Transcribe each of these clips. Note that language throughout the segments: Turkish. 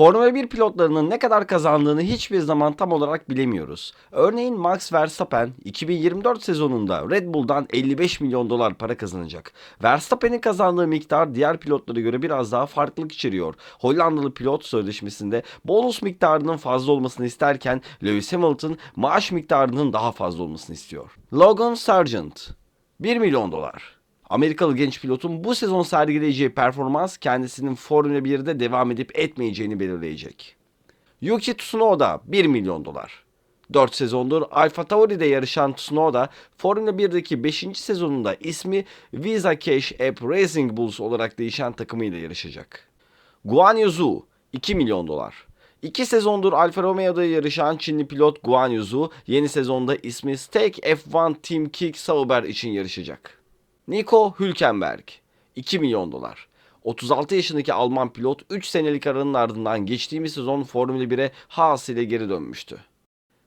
Formula 1 pilotlarının ne kadar kazandığını hiçbir zaman tam olarak bilemiyoruz. Örneğin Max Verstappen 2024 sezonunda Red Bull'dan 55 milyon dolar para kazanacak. Verstappen'in kazandığı miktar diğer pilotlara göre biraz daha farklılık içeriyor. Hollandalı pilot sözleşmesinde bonus miktarının fazla olmasını isterken Lewis Hamilton maaş miktarının daha fazla olmasını istiyor. Logan Sargent 1 milyon dolar. Amerikalı genç pilotun bu sezon sergileyeceği performans kendisinin Formula 1'de devam edip etmeyeceğini belirleyecek. Yuki Tsunoda 1 milyon dolar. 4 sezondur Alfa Tauri'de yarışan Tsunoda Formula 1'deki 5. sezonunda ismi Visa Cash App Racing Bulls olarak değişen takımıyla yarışacak. Guan Yu Zhou 2 milyon dolar. 2 sezondur Alfa Romeo'da yarışan Çinli pilot Guan Yu Zhou yeni sezonda ismi Stake F1 Team Kick Sauber için yarışacak. Nico Hülkenberg 2 milyon dolar. 36 yaşındaki Alman pilot 3 senelik aranın ardından geçtiğimiz sezon Formula 1'e Haas ile geri dönmüştü.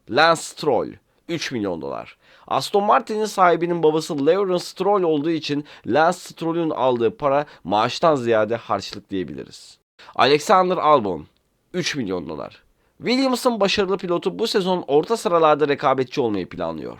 Lance Stroll 3 milyon dolar. Aston Martin'in sahibinin babası Lawrence Stroll olduğu için Lance Stroll'ün aldığı para maaştan ziyade harçlık diyebiliriz. Alexander Albon 3 milyon dolar. Williams'ın başarılı pilotu bu sezon orta sıralarda rekabetçi olmayı planlıyor.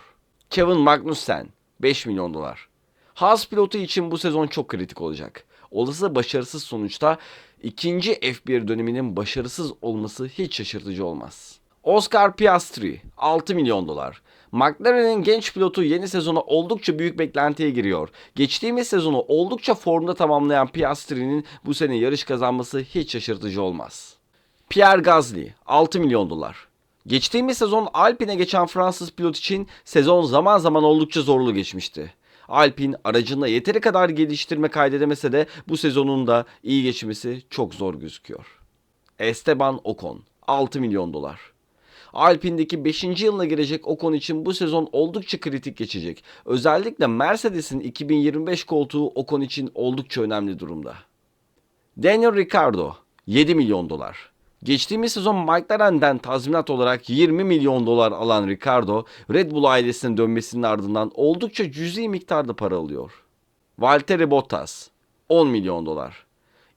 Kevin Magnussen 5 milyon dolar. Haas pilotu için bu sezon çok kritik olacak. Olası başarısız sonuçta ikinci F1 döneminin başarısız olması hiç şaşırtıcı olmaz. Oscar Piastri 6 milyon dolar. McLaren'in genç pilotu yeni sezona oldukça büyük beklentiye giriyor. Geçtiğimiz sezonu oldukça formda tamamlayan Piastri'nin bu sene yarış kazanması hiç şaşırtıcı olmaz. Pierre Gasly 6 milyon dolar. Geçtiğimiz sezon Alpine'e geçen Fransız pilot için sezon zaman zaman oldukça zorlu geçmişti. Alpine aracında yeteri kadar geliştirme kaydedemese de bu sezonun da iyi geçmesi çok zor gözüküyor. Esteban Ocon 6 milyon dolar. Alpine'deki 5. yılına girecek Ocon için bu sezon oldukça kritik geçecek. Özellikle Mercedes'in 2025 koltuğu Ocon için oldukça önemli durumda. Daniel Ricciardo 7 milyon dolar. Geçtiğimiz sezon McLaren'den tazminat olarak 20 milyon dolar alan Ricardo, Red Bull ailesinin dönmesinin ardından oldukça cüzi miktarda para alıyor. Valtteri Bottas 10 milyon dolar.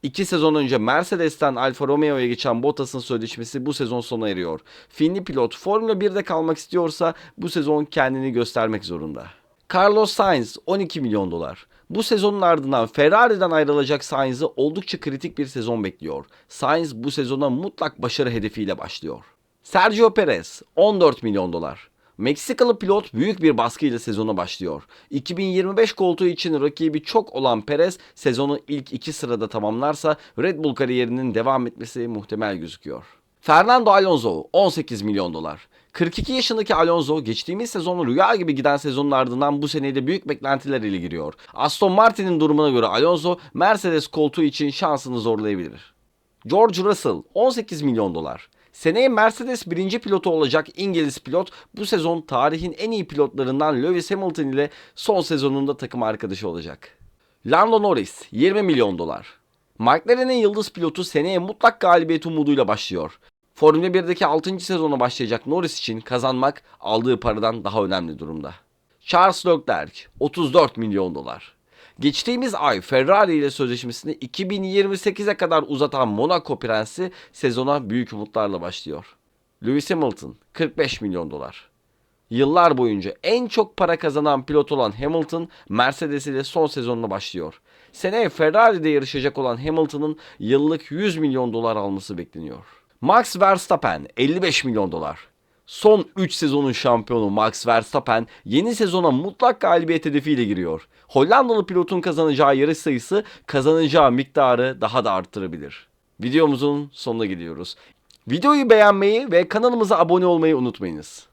İki sezon önce Mercedes'ten Alfa Romeo'ya geçen Bottas'ın sözleşmesi bu sezon sona eriyor. Finli pilot Formula 1'de kalmak istiyorsa bu sezon kendini göstermek zorunda. Carlos Sainz 12 milyon dolar. Bu sezonun ardından Ferrari'den ayrılacak Sainz'i oldukça kritik bir sezon bekliyor. Sainz bu sezona mutlak başarı hedefiyle başlıyor. Sergio Perez 14 milyon dolar. Meksikalı pilot büyük bir baskıyla sezona başlıyor. 2025 koltuğu için rakibi çok olan Perez sezonu ilk iki sırada tamamlarsa Red Bull kariyerinin devam etmesi muhtemel gözüküyor. Fernando Alonso 18 milyon dolar. 42 yaşındaki Alonso geçtiğimiz sezonu rüya gibi giden sezonun ardından bu seneyle büyük beklentiler ile giriyor. Aston Martin'in durumuna göre Alonso Mercedes koltuğu için şansını zorlayabilir. George Russell 18 milyon dolar. Seneye Mercedes birinci pilotu olacak İngiliz pilot bu sezon tarihin en iyi pilotlarından Lewis Hamilton ile son sezonunda takım arkadaşı olacak. Lando Norris 20 milyon dolar. McLaren'in yıldız pilotu seneye mutlak galibiyet umuduyla başlıyor. Formula 1'deki 6. sezona başlayacak Norris için kazanmak aldığı paradan daha önemli durumda. Charles Leclerc 34 milyon dolar. Geçtiğimiz ay Ferrari ile sözleşmesini 2028'e kadar uzatan Monaco prensi sezona büyük umutlarla başlıyor. Lewis Hamilton 45 milyon dolar. Yıllar boyunca en çok para kazanan pilot olan Hamilton Mercedes ile son sezonuna başlıyor. Seneye Ferrari'de yarışacak olan Hamilton'ın yıllık 100 milyon dolar alması bekleniyor. Max Verstappen 55 milyon dolar. Son 3 sezonun şampiyonu Max Verstappen yeni sezona mutlak galibiyet hedefiyle giriyor. Hollandalı pilotun kazanacağı yarış sayısı kazanacağı miktarı daha da arttırabilir. Videomuzun sonuna gidiyoruz. Videoyu beğenmeyi ve kanalımıza abone olmayı unutmayınız.